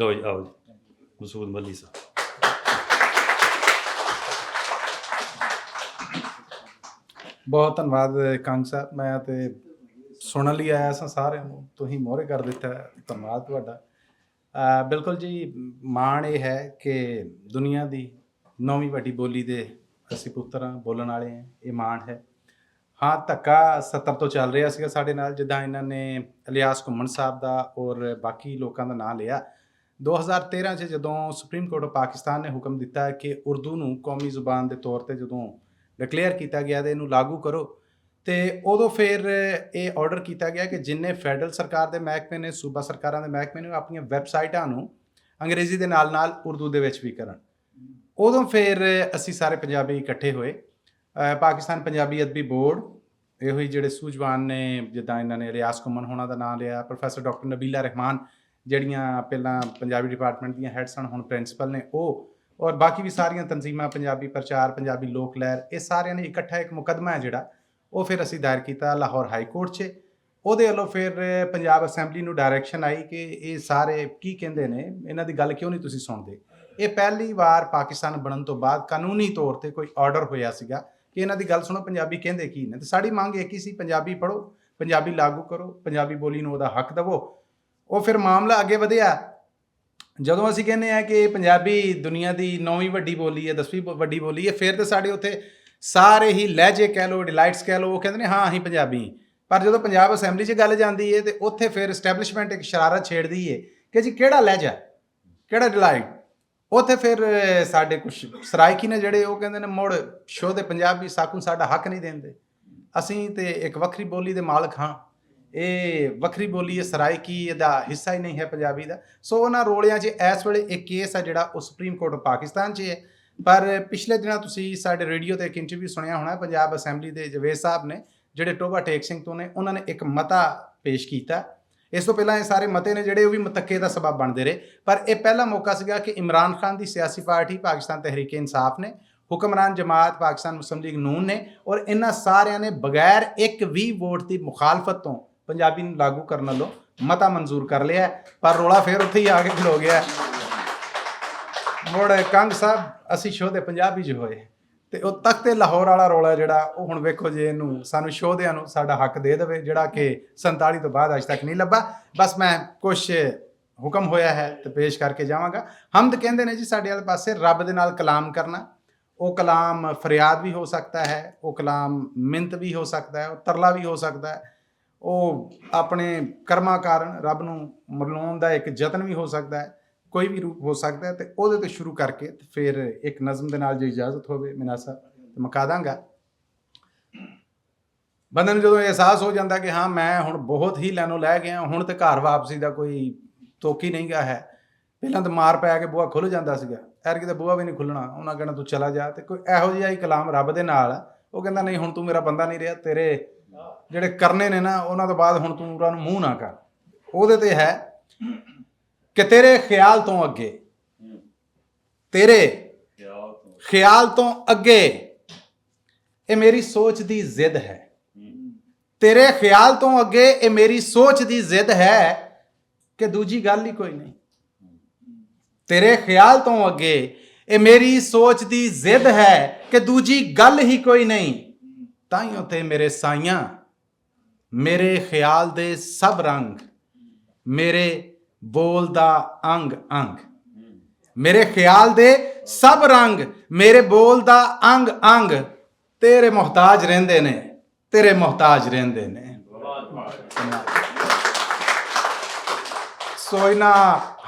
ਲਓ ਜੀ ਆਓ ਜੀ ਮਸੂਦ ਮੱਲੀ ਸਾਹਿਬ ਬਹੁਤ ਧੰਨਵਾਦ, ਕੰਗ ਸਾਹਿਬ ਮੈਂ ਤੇ ਸੁਣਨ ਲਈ ਆਇਆ ਸਾਂ ਸਾਰਿਆਂ ਨੂੰ। ਤੁਸੀਂ ਮੋਹਰੇ ਕਰ ਦਿੱਤਾ ਧੰਨਵਾਦ ਤੁਹਾਡਾ। ਬਿਲਕੁਲ ਜੀ, ਮਾਣ ਇਹ ਹੈ ਕਿ ਦੁਨੀਆ ਦੀ ਨੌਵੀਂ ਵੱਡੀ ਬੋਲੀ ਦੇ ਅਸੀਂ ਪੁੱਤਰਾਂ ਬੋਲਣ ਵਾਲੇ ਹਾਂ। ਇਹ ਮਾਣ ਹੈ। ਹਾਂ, ਧੱਕਾ 70 ਤੋਂ ਚੱਲ ਰਿਹਾ ਸੀਗਾ ਸਾਡੇ ਨਾਲ, ਜਿੱਦਾਂ ਇਹਨਾਂ ਨੇ ਇਲਿਆਸ ਘੁੰਮਣ ਸਾਹਿਬ ਦਾ ਔਰ ਬਾਕੀ ਲੋਕਾਂ ਦਾ ਨਾਂ ਲਿਆ। 2013 ਚ ਜਦੋਂ ਸੁਪਰੀਮ ਕੋਰਟ ਆਫ ਪਾਕਿਸਤਾਨ ਨੇ ਹੁਕਮ ਦਿੱਤਾ ਕਿ ਉਰਦੂ ਨੂੰ ਕੌਮੀ ਜ਼ੁਬਾਨ ਦੇ ਤੌਰ ਤੇ ਜਦੋਂ ਡਿਕਲੇਅਰ ਕੀਤਾ ਗਿਆ ਤੇ ਇਹਨੂੰ ਲਾਗੂ ਕਰੋ, ਤੇ ਉਦੋਂ ਫਿਰ ਇਹ ਆਰਡਰ ਕੀਤਾ ਗਿਆ ਕਿ ਜਿੰਨੇ ਫੈਡਰਲ ਸਰਕਾਰ ਦੇ ਮਹਿਕਮੇ ਨੇ, ਸੂਬਾ ਸਰਕਾਰਾਂ ਦੇ ਮਹਿਕਮੇ ਨੇ, ਉਹ ਆਪਣੀਆਂ ਵੈਬਸਾਈਟਾਂ ਨੂੰ ਅੰਗਰੇਜ਼ੀ ਦੇ ਨਾਲ ਨਾਲ ਉਰਦੂ ਦੇ ਵਿੱਚ ਵੀ ਕਰਨ। ਉਦੋਂ ਫਿਰ ਅਸੀਂ ਸਾਰੇ ਪੰਜਾਬੀ ਇਕੱਠੇ ਹੋਏ। ਪਾਕਿਸਤਾਨ ਪੰਜਾਬੀ ਅਦਬੀ ਬੋਰਡ, ਇਹੋ ਹੀ ਜਿਹੜੇ ਸੂਝਵਾਨ ਨੇ, ਜਿੱਦਾਂ ਇਹਨਾਂ ਨੇ ਰਿਆਸ ਕੁਮਨ ਹੋਣਾ ਦਾ ਨਾਮ ਲਿਆ, ਪ੍ਰੋਫੈਸਰ ਡਾਕਟਰ ਨਬੀਲਾ ਰਹਿਮਾਨ ਜਿਹੜੀਆਂ ਪਹਿਲਾਂ ਪੰਜਾਬੀ ਡਿਪਾਰਟਮੈਂਟ ਦੀਆਂ ਹੈਡਸ ਹਨ, ਹੁਣ ਪ੍ਰਿੰਸੀਪਲ ਨੇ ਉਹ, ਔਰ ਬਾਕੀ ਵੀ ਸਾਰੀਆਂ ਤਨਜ਼ੀਮਾਂ, ਪੰਜਾਬੀ ਪ੍ਰਚਾਰ, ਪੰਜਾਬੀ ਲੋਕ ਲਹਿਰ, ਇਹ ਸਾਰਿਆਂ ਨੇ ਇਕੱਠਾ ਇੱਕ ਮੁਕੱਦਮਾ ਹੈ ਜਿਹੜਾ, ਉਹ ਫਿਰ ਅਸੀਂ ਦਾਇਰ ਕੀਤਾ ਲਾਹੌਰ ਹਾਈ ਕੋਰਟ 'ਚ। ਉਹਦੇ ਵੱਲੋਂ ਫਿਰ ਪੰਜਾਬ ਅਸੈਂਬਲੀ ਨੂੰ ਡਾਇਰੈਕਸ਼ਨ ਆਈ ਕਿ ਇਹ ਸਾਰੇ ਕੀ ਕਹਿੰਦੇ ਨੇ, ਇਹਨਾਂ ਦੀ ਗੱਲ ਕਿਉਂ ਨਹੀਂ ਤੁਸੀਂ ਸੁਣਦੇ? ਇਹ ਪਹਿਲੀ ਵਾਰ ਪਾਕਿਸਤਾਨ ਬਣਨ ਤੋਂ ਬਾਅਦ ਕਾਨੂੰਨੀ ਤੌਰ ਤੇ ਕੋਈ ਆਰਡਰ ਹੋਇਆ ਸੀਗਾ ਕਿ ਇਹਨਾਂ ਦੀ ਗੱਲ ਸੁਣੋ, ਪੰਜਾਬੀ ਕਹਿੰਦੇ ਕੀ ਨੇ? ਤੇ ਸਾਡੀ ਮੰਗ ਇੱਕ ਹੀ ਸੀ, ਪੰਜਾਬੀ ਪੜੋ ਪੰਜਾਬੀ ਲਾਗੂ ਕਰੋ, ਪੰਜਾਬੀ ਬੋਲੀ ਨੂੰ ਉਹਦਾ ਹੱਕ ਦਿਵੋ। ਉਹ ਫਿਰ ਮਾਮਲਾ ਅੱਗੇ ਵਧਿਆ। ਜਦੋਂ ਅਸੀਂ ਕਹਿੰਦੇ ਆ ਕਿ ਪੰਜਾਬੀ ਦੁਨੀਆ ਦੀ ਨੌਵੀਂ ਵੱਡੀ ਬੋਲੀ ਹੈ 10ਵੀਂ ਵੱਡੀ ਬੋਲੀ ਹੈ, ਫਿਰ ਤੇ ਸਾਡੇ ਉੱਥੇ ਸਾਰੇ ਹੀ ਲਹਿਜੇ ਕਹਿ ਲਓ, ਡਿਲਾਈਟਸ ਕਹਿ ਲਓ, ਉਹ ਕਹਿੰਦੇ ਨੇ, ਹਾਂ, ਅਸੀਂ ਪੰਜਾਬੀ ਪਰ ਜਦੋਂ ਪੰਜਾਬ ਅਸੈਂਬਲੀ 'ਚ ਗੱਲ ਜਾਂਦੀ ਹੈ ਤੇ ਉੱਥੇ ਫਿਰ ਐਸਟੈਬਲਿਸ਼ਮੈਂਟ ਇੱਕ ਸ਼ਰਾਰਤ ਛੇੜਦੀ ਹੈ ਕਿ ਜੀ ਕਿਹੜਾ ਲਹਿਜਾ, ਕਿਹੜਾ ਡਿਲਾਈਟ? ਉੱਥੇ ਫਿਰ ਸਾਡੇ ਕੁਝ ਸਰਾਇਕੀ ਨੇ ਜਿਹੜੇ ਉਹ ਕਹਿੰਦੇ ਨੇ, ਮੁੜ ਸ਼ੋਅ ਦੇ ਪੰਜਾਬੀ ਸਾਕੂ ਸਾਡਾ ਹੱਕ ਨਹੀਂ ਦਿੰਦੇ। ਅਸੀਂ ਤੇ ਇੱਕ ਵੱਖਰੀ ਬੋਲੀ ਦੇ ਮਾਲਕ ਹਾਂ। ਇਹ ਵੱਖਰੀ ਬੋਲੀ ਹੈ ਸਰਾਇਕੀ ਇਹਦਾ ਹਿੱਸਾ ਹੀ ਨਹੀਂ ਹੈ ਪੰਜਾਬੀ ਦਾ। ਸੋ ਉਹਨਾਂ ਰੋਲਿਆਂ 'ਚ ਇਸ ਵੇਲੇ ਇੱਕ ਕੇਸ ਹੈ ਜਿਹੜਾ ਉਹ ਸੁਪਰੀਮ ਕੋਰਟ ਆਫ ਪਾਕਿਸਤਾਨ 'ਚ ਹੈ। ਪਰ ਪਿਛਲੇ ਦਿਨਾਂ ਤੁਸੀਂ ਸਾਡੇ ਰੇਡੀਓ ਤੇ ਇੱਕ ਇੰਟਰਵਿਊ ਸੁਣਿਆ ਹੋਣਾ ਪੰਜਾਬ ਅਸੈਂਬਲੀ ਦੇ ਜਵੇਦ ਸਾਹਿਬ ਨੇ, ਜਿਹੜੇ ਟੋਬਾ ਟੇਕ ਸਿੰਘ ਤੋਂ ਨੇ, ਉਹਨਾਂ ਨੇ ਇੱਕ ਮਤਾ ਪੇਸ਼ ਕੀਤਾ। ਇਸ ਤੋਂ ਪਹਿਲਾਂ ਇਹ ਸਾਰੇ ਮਤੇ ਨੇ ਜਿਹੜੇ ਉਹ ਵੀ ਮਤੱਕੇ ਦਾ ਸਬਬ ਬਣਦੇ ਰਹੇ। ਪਰ ਇਹ ਪਹਿਲਾ ਮੌਕਾ ਸੀਗਾ ਕਿ ਇਮਰਾਨ ਖਾਨ ਦੀ ਸਿਆਸੀ ਪਾਰਟੀ ਪਾਕਿਸਤਾਨ ਤਹਿਰੀਕ ਇਨਸਾਫ ਨੇ, ਹੁਕਮਰਾਨ ਜਮਾਤ ਪਾਕਿਸਤਾਨ ਮੁਸਲਿਮ ਲੀਗ ਨੂਨ ਨੇ ਔਰ ਇਹਨਾਂ ਸਾਰਿਆਂ ਨੇ ਬਗੈਰ ਇੱਕ ਵੀ ਵੋਟ ਦੀ ਮੁਖਾਲਫਤ ਤੋਂ ਪੰਜਾਬੀ ਨੂੰ ਲਾਗੂ ਕਰਨ ਵੱਲੋਂ ਮਤਾ ਮਨਜ਼ੂਰ ਕਰ ਲਿਆ ਪਰ ਰੋਲਾ ਫੇਰ ਉੱਥੇ ਹੀ ਆ ਕੇ ਖਲੋ ਗਿਆ ਮੁੜ ਕੰਗ ਸਾਹਿਬ, ਅਸੀਂ ਸ਼ੋਅ ਦੇ ਪੰਜਾਬੀ 'ਚ ਹੋਏ ਤੇ ਉਹ ਤਖਤੇ ਲਾਹੌਰ ਵਾਲਾ ਰੋਲਾ ਜਿਹੜਾ, ਉਹ ਹੁਣ ਵੇਖੋ ਜੇ ਇਹਨੂੰ ਸਾਨੂੰ ਸ਼ੋਧਿਆਂ ਨੂੰ ਸਾਡਾ ਹੱਕ ਦੇ ਦੇਵੇ, ਜਿਹੜਾ ਕਿ 47 ਤੋਂ ਬਾਅਦ ਅਜ ਤੱਕ ਨਹੀਂ ਲੱਭਾ। ਬਸ ਮੈਂ ਕੁਝ ਹੁਕਮ ਹੋਇਆ ਹੈ ਤੇ ਪੇਸ਼ ਕਰਕੇ ਜਾਵਾਂਗਾ। ਹਮਦ ਕਹਿੰਦੇ ਨੇ ਜੀ ਸਾਡੇ ਵਾਲੇ ਪਾਸੇ, ਰੱਬ ਦੇ ਨਾਲ ਕਲਾਮ ਕਰਨਾ। ਉਹ ਕਲਾਮ ਫਰਿਆਦ ਵੀ ਹੋ ਸਕਦਾ ਹੈ, ਉਹ ਕਲਾਮ ਮਿੰਤ ਵੀ ਹੋ ਸਕਦਾ ਹੈ, ਉਹ ਤਰਲਾ ਵੀ ਹੋ ਸਕਦਾ ਹੈ। ਉਹ ਆਪਣੇ ਕਰਮਾਂ ਕਾਰਨ ਰੱਬ ਨੂੰ ਮਰਲਾਉਣ ਦਾ ਇੱਕ ਯਤਨ ਵੀ ਹੋ ਸਕਦਾ ਹੈ, ਕੋਈ ਵੀ ਰੂਪ ਹੋ ਸਕਦਾ ਹੈ ਤੇ ਉਹਦੇ ਤੋਂ ਸ਼ੁਰੂ ਕਰਕੇ ਤੇ ਫਿਰ ਇੱਕ ਨਜ਼ਮ ਦੇ ਨਾਲ ਜੇ ਇਜਾਜ਼ਤ ਹੋਵੇ ਮਿਨਾਸਾ ਤੇ ਮਕਾ ਦਾਂਗਾ, ਬੰਦੇ ਨੂੰ ਜਦੋਂ ਅਹਿਸਾਸ ਹੋ ਜਾਂਦਾ ਕਿ ਹਾਂ ਮੈਂ ਹੁਣ ਬਹੁਤ ਹੀ ਲੈਨੋਂ ਲੈ ਗਿਆ ਹੁਣ ਤੇ ਘਰ ਵਾਪਸੀ ਦਾ ਕੋਈ ਤੋਕੀ ਨਹੀਂ ਗਾ ਹੈ, ਪਹਿਲਾਂ ਤਾਂ ਮਾਰ ਪੈ ਕੇ ਬੂਹਾ ਖੁੱਲ ਜਾਂਦਾ ਸੀਗਾ ਐਰ ਕਿਤੇ ਬੂਹਾ ਵੀ ਨਹੀਂ ਖੁੱਲਣਾ ਉਹਨਾਂ ਕਹਿਣਾ ਤੂੰ ਚਲਾ ਜਾ, ਤੇ ਕੋਈ ਇਹੋ ਜਿਹਾ ਹੀ ਕਲਾਮ ਰੱਬ ਦੇ ਨਾਲ, ਉਹ ਕਹਿੰਦਾ ਨਹੀਂ ਹੁਣ ਤੂੰ ਮੇਰਾ ਬੰਦਾ ਨਹੀਂ ਰਿਹਾ, ਤੇਰੇ ਜਿਹੜੇ ਕਰਨੇ ਨੇ ਨਾ, ਉਹਨਾਂ ਤੋਂ ਬਾਅਦ ਹੁਣ ਤੂੰ ਉਹਨਾਂ ਨੂੰ ਮੂੰਹ ਨਾ ਕਰ। ਉਹਦੇ ਤੇ ਹੈ ਕਿ ਤੇਰੇ ਖਿਆਲ ਤੋਂ ਅੱਗੇ, ਤੇਰੇ ਖਿਆਲ ਤੋਂ ਅੱਗੇ, ਇਹ ਮੇਰੀ ਸੋਚ ਦੀ ਜ਼ਿੱਦ ਹੈ। ਤੇਰੇ ਖਿਆਲ ਤੋਂ ਅੱਗੇ, ਇਹ ਮੇਰੀ ਸੋਚ ਦੀ ਜ਼ਿੱਦ ਹੈ ਕਿ ਦੂਜੀ ਗੱਲ ਹੀ ਕੋਈ ਨਹੀਂ। ਤੇਰੇ ਖਿਆਲ ਤੋਂ ਅੱਗੇ, ਇਹ ਮੇਰੀ ਸੋਚ ਦੀ ਜ਼ਿੱਦ ਹੈ ਕਿ ਦੂਜੀ ਗੱਲ ਹੀ ਕੋਈ ਨਹੀਂ। ਤਾਈਓ ਤੇ ਮੇਰੇ ਸਾਈਆਂ ਮੇਰੇ ਖਿਆਲ ਦੇ ਸਭ ਰੰਗ ਮੇਰੇ ਬੋਲ ਦਾ ਅੰਗ ਅੰਗ। ਮੇਰੇ ਖਿਆਲ ਦੇ ਸਭ ਰੰਗ ਮੇਰੇ ਬੋਲ ਦਾ ਅੰਗ ਅੰਗ। ਤੇਰੇ ਮੁਹਤਾਜ ਰਹਿੰਦੇ ਨੇ ਤੇਰੇ ਮੁਹਤਾਜ ਰਹਿੰਦੇ ਨੇ। ਸੋ ਇਹਨਾਂ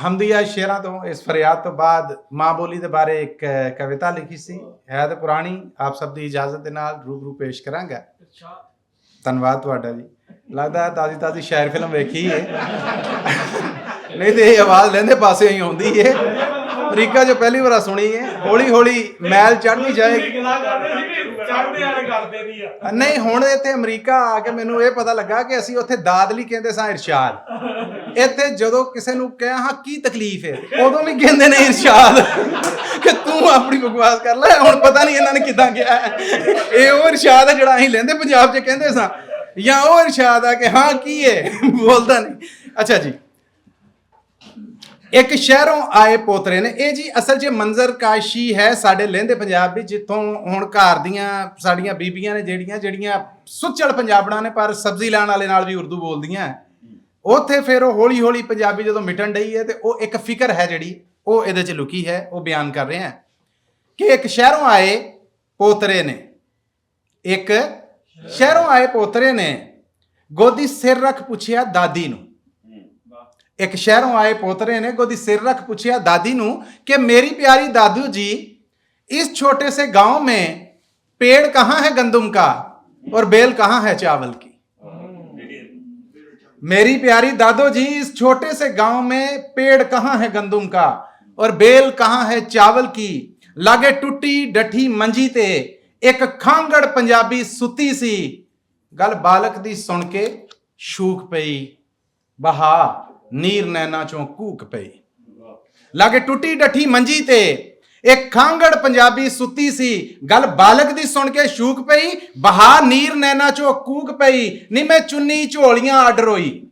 ਹਮਦੀਆ ਸ਼ੇਰਾਂ ਤੋਂ ਇਸ ਫਰਿਆਦ ਤੋਂ ਬਾਅਦ ਮਾਂ ਬੋਲੀ ਦੇ ਬਾਰੇ ਇੱਕ ਕਵਿਤਾ ਲਿਖੀ ਸੀ। ਹੈ ਤੇ ਪੁਰਾਣੀ ਆਪ ਸਭ ਦੀ ਇਜਾਜ਼ਤ ਦੇ ਨਾਲ ਰੂਬਰੂ ਪੇਸ਼ ਕਰਾਂਗਾ। ਧੰਨਵਾਦ ਤੁਹਾਡਾ ਜੀ। ਲੱਗਦਾ ਤਾਜ਼ੀ ਤਾਜ਼ੀ ਸ਼ਾਇਰ ਫਿਲਮ ਵੇਖੀ ਹੈ ਨਹੀਂ ਤੇ ਇਹ ਆਵਾਜ਼ ਲੈਂਦੇ ਪਾਸੇ ਹੀ ਆਉਂਦੀ ਏ। ਅਮਰੀਕਾ 'ਚ ਪਹਿਲੀ ਵਾਰ ਸੁਣੀ ਏ ਹੌਲੀ ਹੌਲੀ ਮੈਲ ਚੜ੍ਹਦੀ ਜਾਏਗੀ। ਗੱਲਾਂ ਕਰਦੇ ਸੀ ਵੀ ਚੜ੍ਹਦੇ ਵਾਲੇ ਕਰਦੇ ਨਹੀਂ ਆ? ਨਹੀਂ ਹੁਣ ਇੱਥੇ ਅਮਰੀਕਾ ਆ ਕੇ ਮੈਨੂੰ ਇਹ ਪਤਾ ਲੱਗਾ ਕਿ ਅਸੀਂ ਉੱਥੇ ਦਾਦਲੀ ਕਹਿੰਦੇ ਸਾਂ ਇਰਸ਼ਾਦ। ਇੱਥੇ ਜਦੋਂ ਕਿਸੇ ਨੂੰ ਕਿਹਾ ਹਾਂ ਕੀ ਤਕਲੀਫ ਹੈ? ਉਦੋਂ ਵੀ ਕਹਿੰਦੇ ਨੇ ਇਰਸ਼ਾਦ ਕਿ ਤੂੰ ਆਪਣੀ ਬਕਵਾਸ ਕਰ ਲੈ। ਹੁਣ ਪਤਾ ਨਹੀਂ ਇਹਨਾਂ ਨੇ ਕਿਦਾਂ ਕਿਹਾ ਹੈ। ਇਹ ਉਹ ਇਰਸ਼ਾਦ ਹੈ ਜਿਹੜਾ ਅਸੀਂ ਲੈਂਦੇ ਪੰਜਾਬ 'ਚ ਕਹਿੰਦੇ ਸਾਂ। ਜਾਂ ਉਹ ਇਰਸ਼ਾਦ ਆ ਕਿ ਹਾਂ ਕੀ ਹੈ? ਬੋਲਦਾ ਨਹੀਂ। ਅੱਛਾ ਜੀ। ਇੱਕ ਸ਼ਹਿਰੋਂ ਆਏ ਪੋਤਰੇ ਨੇ। ਇਹ ਜੀ ਅਸਲ 'ਚ ਮੰਜ਼ਰ ਕਾਸ਼ੀ ਹੈ ਸਾਡੇ ਲਹਿੰਦੇ ਪੰਜਾਬ ਵਿੱਚ ਜਿੱਥੋਂ ਹੁਣ ਘਰ ਦੀਆਂ ਸਾਡੀਆਂ ਬੀਬੀਆਂ ਨੇ ਜਿਹੜੀਆਂ ਜਿਹੜੀਆਂ ਸੁੱਚਲ ਪੰਜਾਬਣਾਂ ਨੇ, ਪਰ ਸਬਜ਼ੀ ਲੈਣ ਵਾਲੇ ਨਾਲ ਵੀ ਉਰਦੂ ਬੋਲਦੀਆਂ। ਉੱਥੇ ਫਿਰ ਉਹ ਹੌਲੀ ਹੌਲੀ ਪੰਜਾਬੀ ਜਦੋਂ ਮਿਟਣ ਡਈ ਹੈ ਤੇ ਉਹ ਇੱਕ ਫਿਕਰ ਹੈ ਜਿਹੜੀ, ਉਹ ਇਹਦੇ 'ਚ ਲੁਕੀ ਹੈ, ਉਹ ਬਿਆਨ ਕਰ ਰਹੇ ਹਾਂ ਕਿ ਇੱਕ ਸ਼ਹਿਰੋਂ ਆਏ ਪੋਤਰੇ ਨੇ, ਇੱਕ ਸ਼ਹਿਰੋਂ ਆਏ ਪੋਤਰੇ ਨੇ, ਗੋਦੀ ਸਿਰ ਰੱਖ ਪੁੱਛਿਆ ਦਾਦੀ ਨੂੰ। ਇੱਕ ਸ਼ਹਿਰੋਂ ਆਏ ਪੋਤਰੇ ਨੇ ਗੋਦੀ ਸਿਰ रख पूछा दादी नु कि मेरी प्यारी दादू जी इस छोटे से गांव में पेड़ कहाँ है गंदुम का और बेल कहाँ है चावल की मेरी प्यारी दादो जी इस छोटे से गांव में पेड़ कहाँ है गंदुम का और बेल कहाँ है चावल की लागे टूटी डठी मंजी ते ਇੱਕ ਖਾਂਗੜ ਪੰਜਾਬੀ ਸੁੱਤੀ ਸੀ ਗੱਲ ਬਾਲਕ ਦੀ ਸੁਣ ਕੇ ਸ਼ੂਕ ਪਈ ਬਹਾ ਨੀਰ ਨੈਣਾ ਚੋਂ ਕੂਕ ਪਈ। ਲਾਗੇ ਟੁੱਟੀ ਡੱਠੀ ਮੰਜੀ ਤੇ ਇੱਕ ਖਾਂਗੜ ਪੰਜਾਬੀ ਸੁੱਤੀ ਸੀ। ਗੱਲ ਬਾਲਕ ਦੀ ਸੁਣ ਕੇ ਸ਼ੂਕ ਪਈ। ਬਹਾ ਨੀਰ ਨੈਣਾ ਚੋਂ ਕੂਕ ਪਈ। ਨੀ ਮੈਂ ਚੁੰਨੀ ਝੋਲੀਆਂ ਅੱਡ ਰੋਈ।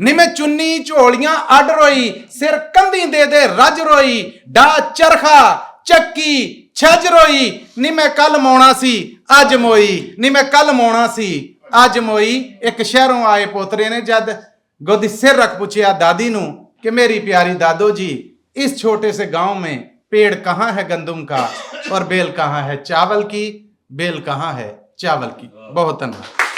ਨੀ ਮੈਂ ਚੁੰਨੀ ਝੋਲੀਆਂ ਅੱਡ ਰੋਈ। ਸਿਰ ਕੰਧੀ ਦੇ ਦੇ ਰੱਜ ਰੋਈ। ਡਾ ਚਰਖਾ ਚੱਕੀ ਛੱਜ ਰੋਈ। ਨੀ ਮੈਂ ਕੱਲ ਮੋਣਾ ਸੀ, ਅੱਜ ਮੋਈ। ਨੀ ਮੈਂ ਕੱਲ ਮੋਣਾ ਸੀ, ਅੱਜ ਮੋਈ। ਇੱਕ ਸ਼ਹਿਰੋਂ ਆਏ ਪੋਤਰੇ ਨੇ ਜਦ गोदी सिर रख पूछा दादी नू, कि मेरी प्यारी दादो जी इस छोटे से गाँव में पेड़ कहाँ है गंदुम का? और बेल कहाँ है चावल की? बेल कहाँ है चावल की? बहुत धन्यवाद।